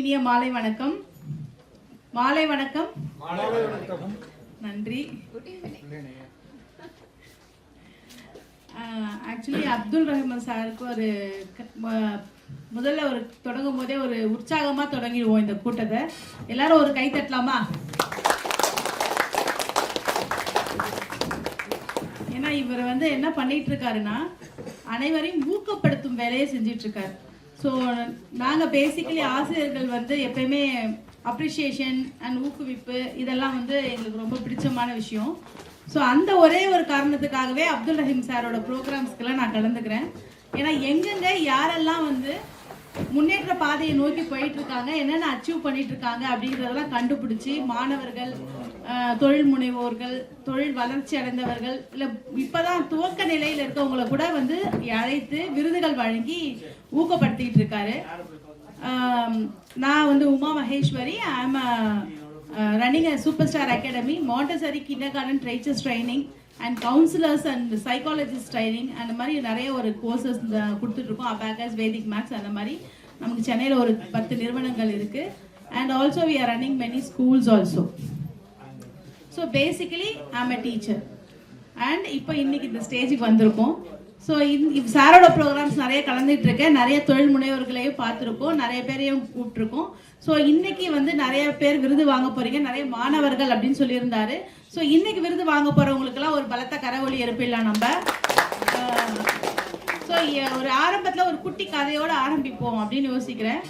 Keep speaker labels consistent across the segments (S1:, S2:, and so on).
S1: இனிய மாலை வணக்கம். மாலை வணக்கம். நன்றி. ஆக்சுவலி அப்துல் ரஹ்மான் சாருக்கு ஒரு முதல்ல ஒரு தொடங்கும் போதே ஒரு உற்சாகமா தொடங்கிடுவோம் இந்த கூட்டத்தை. எல்லாரும் ஒரு கை தட்டலாமா? ஏன்னா இவர் வந்து என்ன பண்ணிட்டு இருக்காருன்னா அனைவரையும் ஊக்கப்படுத்தும் வேலையை செஞ்சிட்டு இருக்காரு. ஸோ நாங்கள் பேசிக்கலி ஆசிரியர்கள் வந்து எப்பயுமே அப்ரிஷியேஷன் அண்ட் ஊக்குவிப்பு இதெல்லாம் வந்து எங்களுக்கு ரொம்ப பிடிச்சமான விஷயம். ஸோ அந்த ஒரே ஒரு காரணத்துக்காகவே அப்துல் ரஹீம் சாரோட ப்ரோக்ராம்ஸ்க்கெல்லாம் நான் கலந்துக்கிறேன். ஏன்னா எங்கெங்க யாரெல்லாம் வந்து முன்னேற்ற பாதையை நோக்கி போயிட்டு இருக்காங்க என்னென்ன அச்சீவ் பண்ணிட்டு இருக்காங்க அப்படிங்கிறதெல்லாம் கண்டுபிடிச்சி மாணவர்கள் தொழில் முனைவோர்கள் தொழில் வளர்ச்சி அடைந்தவர்கள் இல்லை இப்பதான் துவக்க நிலையில் இருக்கவங்கள கூட வந்து அழைத்து விருதுகள் வழங்கி ஊக்கப்படுத்திட்டு இருக்காரு. நான் வந்து Uma Maheswari I'm running a super star academy Montessori kindergarten teachers training and counsellors and psychologist training அந்த மாதிரி நிறைய ஒரு கோர்சஸ் கொடுத்துட்ருக்கோம். அபேகஸ் வேதிக் மேக்ஸ் அந்த மாதிரி. நமக்கு சென்னையில் ஒரு பத்து நிறுவனங்கள் இருக்குது and also we are running many schools also so basically I'm a teacher and இப்போ இன்னைக்கு இந்த ஸ்டேஜுக்கு வந்திருக்கோம். ஸோ இந்த சாரோட ப்ரோக்ராம்ஸ் நிறைய கலந்துட்டு இருக்கேன் நிறைய தொழில் முனைவர்களையும் பார்த்துருக்கோம். நிறைய பேரையும் கூப்பிட்டுருக்கோம். ஸோ இன்னைக்கு வந்து நிறைய பேர் விருது வாங்க போறீங்க. நிறைய மாணவர்கள் அப்படின்னு சொல்லியிருந்தாரு. ஸோ இன்னைக்கு விருது வாங்க போறவங்களுக்கெல்லாம் ஒரு பலத்த கரவொலி எழுப்பிடலாம் நம்ம. ஸோ ஒரு ஆரம்பத்தில் ஒரு குட்டி கதையோட ஆரம்பிப்போம் அப்படின்னு யோசிக்கிறேன்.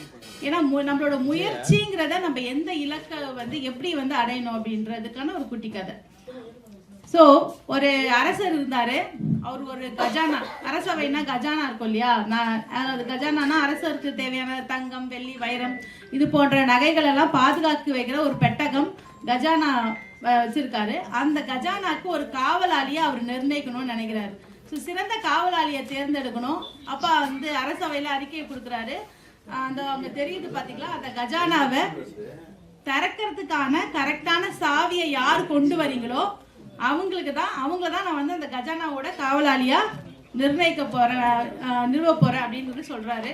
S1: ஏன்னா மு- நம்மளோட முயற்சிங்கிறத நம்ம எந்த இலக்கை வந்து எப்படி வந்து அடையணும் அப்படின்றதுக்கான ஒரு குட்டி கதை. ஸோ ஒரு அரசர் இருந்தாரு. அவர் ஒரு கஜானா அரசவைனா கஜானா இருக்கும் இல்லையா? நான் அதாவது கஜானானா அரசருக்கு தேவையான தங்கம் வெள்ளி வைரம் இது போன்ற நகைகள் எல்லாம் பாதுகாத்து வைக்கிற ஒரு பெட்டகம் கஜானா வச்சிருக்காரு. அந்த கஜானாக்கு ஒரு காவலாளியை அவர் நிர்ணயிக்கணும்னு நினைக்கிறாரு. ஸோ சிறந்த காவலாளியை தேர்ந்தெடுக்கணும். அப்பா வந்து அரசவையில் அறிக்கையை கொடுக்குறாரு. அந்த அவங்க தெரியுது பார்த்தீங்களா அந்த கஜானாவை திறக்கிறதுக்கான கரெக்டான சாவியை யார் கொண்டு வரீங்களோ அவங்களுக்கு தான் அவங்கள தான் நான் வந்து அந்த கஜானாவோட காவலாளியாக நிர்ணயிக்க போகிறேன் நிறுவ போகிறேன் அப்படின்னு சொல்லி சொல்கிறாரு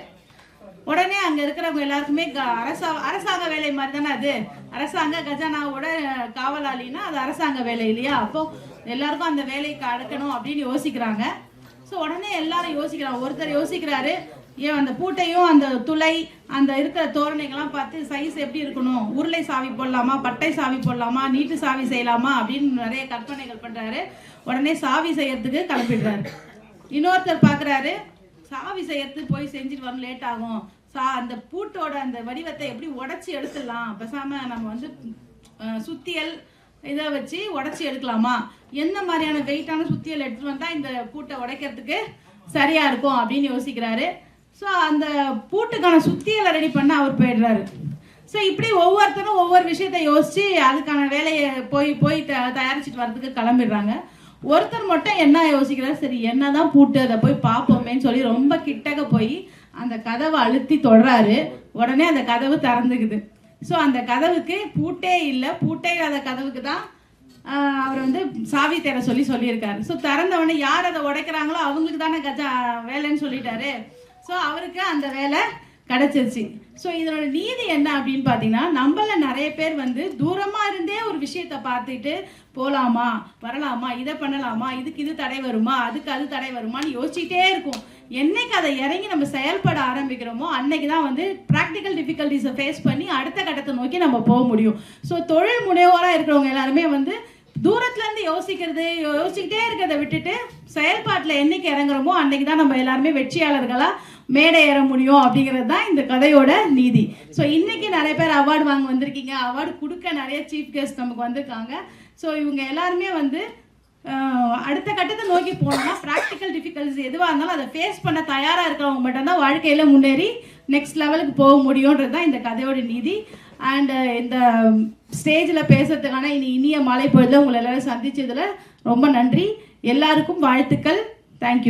S1: உடனே அங்கே இருக்கிறவங்க எல்லாருக்குமே க- அரசா அரசாங்க வேலை மாதிரி தானே அது? அரசாங்க கஜானாவோட காவலாளின்னா அது அரசாங்க வேலை இல்லையா? அப்போ எல்லாருக்கும் அந்த வேலைக்கு அடக்கணும் அப்படின்னு யோசிக்கிறாங்க. ஸோ உடனே எல்லாரும் யோசிக்கிறாங்க. ஒருத்தர் யோசிக்கிறாரு ஏன் அந்த பூட்டையும் அந்த துளை அந்த இருக்கிற தோரணைகள்லாம் பார்த்து சைஸ் எப்படி இருக்கணும்? உருளை சாவி போடலாமா? பட்டை சாவி போடலாமா? நீட்டு சாவி செய்யலாமா? அப்படின்னு நிறைய கற்பனைகள் பண்ணுறாரு உடனே சாவி செய்யறதுக்கு கிளம்பிடுறாரு. இன்னொருத்தர் பார்க்குறாரு சாவி செய்யறதுக்கு போய் செஞ்சுட்டு வரணும் லேட் ஆகும். சா அந்த பூட்டோட அந்த வடிவத்தை எப்படி உடச்சி எடுத்துடலாம்? பேசாமல் நம்ம வந்து சுத்தியல் இதை வச்சு உடச்சி எடுக்கலாமா? எந்த மாதிரியான வெயிட்டான சுத்தியல் எடுத்துகிட்டு வந்தால் இந்த பூட்டை உடைக்கிறதுக்கு சரியாக இருக்கும் அப்படின்னு யோசிக்கிறாரு. ஸோ அந்த பூட்டுக்கான சுத்தியலை ரெடி பண்ண அவர் போயிடுறாரு. ஸோ இப்படி ஒவ்வொருத்தரும் ஒவ்வொரு விஷயத்தை யோசிச்சு அதுக்கான வேலையை போய் போய் த- தயாரிச்சுட்டு வர்றதுக்கு கிளம்பிடுறாங்க. ஒருத்தர் மட்டும் என்ன யோசிக்கிறார்? சரி என்ன தான் பூட்டு அதை போய் பார்ப்போமேன்னு சொல்லி ரொம்ப கிட்டக்க போய் அந்த கதவை அழுத்தி தொடுறாரு. உடனே அந்த கதவு திறந்துக்குது. ஸோ அந்த கதவுக்கு பூட்டே இல்லை. பூட்டே இல்லாத கதவுக்கு தான் அவர் வந்து சாவி தேர சொல்லி சொல்லியிருக்காரு. ஸோ திறந்தவொடனே யார் அதை உடைக்கிறாங்களோ அவங்களுக்கு தானே கஜா வேலைன்னு சொல்லிட்டாரு. ஸோ அவருக்கு அந்த வேலை கிடச்சிருச்சு. ஸோ இதனோட நீதி என்ன அப்படின்னு பார்த்தீங்கன்னா நம்மள நிறைய பேர் வந்து தூரமாக இருந்தே ஒரு விஷயத்தை பார்த்துட்டு போகலாமா வரலாமா இதை பண்ணலாமா இதுக்கு இது தடை வருமா அதுக்கு அது தடை வருமான்னு யோசிச்சுட்டே இருக்கும். என்னைக்கு அதை இறங்கி நம்ம செயல்பட ஆரம்பிக்கிறோமோ அன்னைக்கு தான் வந்து ப்ராக்டிக்கல் டிஃபிகல்ட்டிஸை ஃபேஸ் பண்ணி அடுத்த கட்டத்தை நோக்கி நம்ம போக முடியும். ஸோ தொழில் முனைவோராக இருக்கிறவங்க எல்லாருமே வந்து தூரத்துல இருந்து யோசிக்கிறது யோசிச்சுக்கிட்டே இருக்கிறத விட்டுட்டு செயல்பாட்டில் என்னைக்கு இறங்குறோமோ அன்னைக்கு தான் நம்ம எல்லாருமே வெற்றியாளர்களா மேடை ஏற முடியும் அப்படிங்கிறது தான் இந்த கதையோட நீதி. ஸோ இன்னைக்கு நிறைய பேர் அவார்டு வாங்க வந்திருக்கீங்க. அவார்டு கொடுக்க நிறைய சீஃப் கெஸ்ட் நமக்கு வந்திருக்காங்க. ஸோ இவங்க எல்லாருமே வந்து அடுத்த கட்டத்தை நோக்கி போனோம்னா ப்ராக்டிக்கல் டிஃபிகல்ட்டிஸ் எதுவாக இருந்தாலும் அதை ஃபேஸ் பண்ண தயாராக இருக்கிறவங்க மட்டும்தான் வாழ்க்கையில் முன்னேறி நெக்ஸ்ட் லெவலுக்கு போக முடியுன்றது தான் இந்த கதையோட நீதி. அண்டு uh, இந்த um, ஸ்டேஜில் பேசுறதுக்கான இனி இனிய மழை பொழுதுல உங்களை எல்லாரும் சந்திச்சதுல ரொம்ப நன்றி. எல்லாருக்கும் வாழ்த்துக்கள். தேங்க்யூ